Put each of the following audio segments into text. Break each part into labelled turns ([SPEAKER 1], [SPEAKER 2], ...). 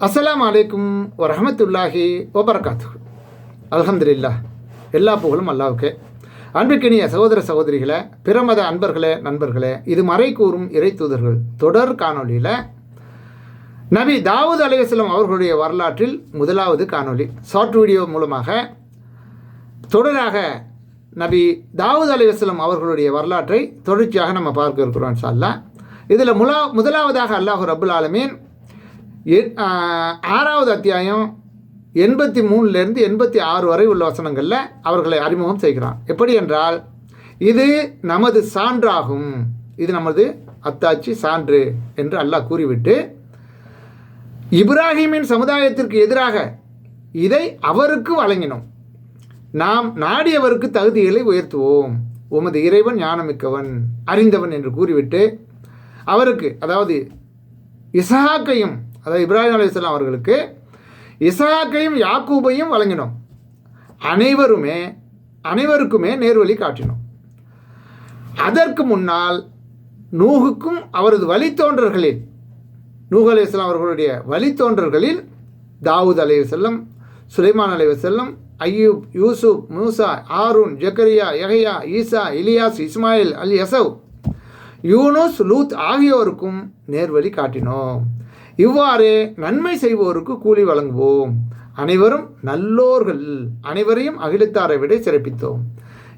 [SPEAKER 1] அஸ்லாம் அலைக்கும் வரமத்துல்லாஹி ஓபரகாத்து அலமதுல்லா எல்லா புகழும் அல்லாவுக்கே அன்பிற்கினிய சகோதர சகோதரிகளை பிரமத அன்பர்களே நண்பர்களே இது மறை கூறும் இறை தூதர்கள் தொடர் காணொலியில் நபி தாவூத் அலைவாஸ்லம் அவர்களுடைய வரலாற்றில் முதலாவது காணொலி ஷார்ட் வீடியோ மூலமாக தொடராக நபி தாவூத் அலைவாஸ்லம் அவர்களுடைய வரலாற்றை தொடர்ச்சியாக நம்ம பார்க்க இருக்கிறோம் சார்லாம் இதில் முலா முதலாவதாக அல்லாஹ் ரபுல் ஆலமீன் ஆறாவது அத்தியாயம் எண்பத்தி மூணுலேருந்து எண்பத்தி ஆறு வரை உள்ள வசனங்களில் அவர்களை அறிமுகம் செய்கிறான். எப்படி என்றால் இது நமது சான்றாகும். இது நமது அத்தாட்சி சான்று என்று அல்லாஹ் கூறிவிட்டு இப்ராஹிமின் சமுதாயத்திற்கு எதிராக இதை அவருக்கு வழங்கினோம். நாம் நாடியவருக்கு தகுதிகளை உயர்த்துவோம். உமது இறைவன் ஞானமிக்கவன் அறிந்தவன் என்று கூறிவிட்டு அவருக்கு அதாவது இசஹாக்கையும் அதாவது இப்ராஹிம் அலையாம் அவர்களுக்கு இசாக்கையும் யாக்கூபையும் வழங்கினோம். அனைவருமே அனைவருக்குமே நேர்வழி காட்டினோம். அதற்கு முன்னால் நூகுக்கும் அவரது வழித்தோன்றர்களில் நூஹ் அலையாம் அவர்களுடைய வழித்தோன்றர்களில் தாவூத் அலைஹிஸ்ஸலாம் சுலைமான் அலைஹிஸ்ஸலாம் ஐயூப் யூசுப் மூசா ஆரூன் ஜக்கரியா யஹ்யா ஈசா Ilyas Ismail Al Yasa Yunus Lut ஆகியோருக்கும் நேர்வழி காட்டினோம். இவ்வாறு நன்மை செய்வோருக்கு கூலி வழங்குவோம். அனைவரும் நல்லோர்கள். அனைவரையும் அகிலத்தாரை விட சிறப்பித்தோம்.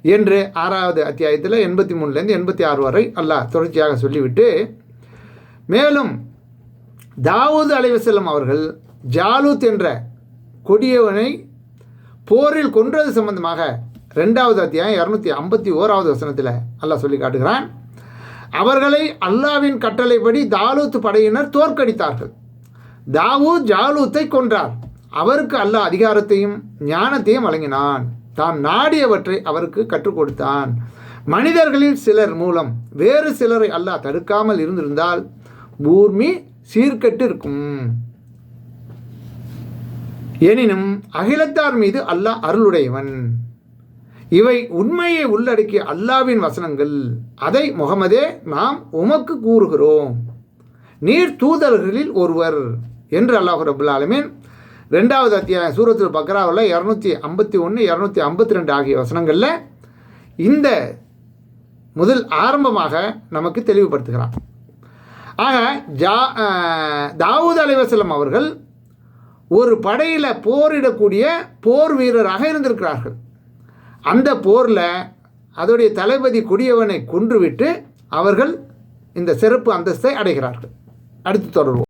[SPEAKER 1] என்று ஆறாவது அத்தியாயத்தில் எண்பத்தி மூணுலேருந்து எண்பத்தி ஆறு வரை அல்லாஹ் தொடர்ச்சியாக சொல்லிவிட்டு மேலும் தாவூது அலைவசல்லம் அவர்கள் ஜாலூத் என்ற கொடியவனை போரில் கொன்றது சம்பந்தமாக ரெண்டாவது அத்தியாயம் இரநூத்தி ஐம்பத்தி ஓராவது வசனத்தில் அல்லாஹ் சொல்லி காட்டுகிறான். அவர்களை அல்லாவின் கட்டளைப்படி தாலூத் படையினர் தோற்கடித்தார்கள். தாவூத் ஜாலூத்தை கொன்றார். அவருக்கு அல்லாஹ் அதிகாரத்தையும் ஞானத்தையும் வழங்கினான். தாம் நாடியவற்றை அவருக்கு கற்றுக் கொடுத்தான். மனிதர்களில் சிலர் மூலம் வேறு சிலரை அல்லாஹ் தடுக்காமல் இருந்திருந்தால் பூமி சீர்கட்டு இருக்கும் எனினும் அகிலத்தார் மீது அல்லாஹ் அருளுடையவன். இவை உண்மையை உள்ளடக்கிய அல்லாவின் வசனங்கள். அதை முகமதே நாம் உமக்கு கூறுகிறோம். நீர் தூதர்களில் ஒருவர் என்று அல்லாஹ் ரபுல் ஆலமீன் ரெண்டாவது அத்தியாயம் சூரத்தில் பக்ராவில் இரநூத்தி ஐம்பத்தி ஒன்று இரநூத்தி ஐம்பத்தி ரெண்டு ஆகிய வசனங்களில் இந்த முதல் ஆரம்பமாக நமக்கு தெளிவுபடுத்துகிறான். ஆக ஜா தாவூத் அலைவாஸ்லம் அவர்கள் ஒரு படையில் போரிடக்கூடிய போர் வீரராக இருந்திருக்கிறார்கள். அந்த போரில் அதோடைய தளபதி கொடியவனை கொன்றுவிட்டு அவர்கள் இந்த சிறப்பு அந்தஸ்தை அடைகிறார்கள். அடுத்து தொடர்வோம்.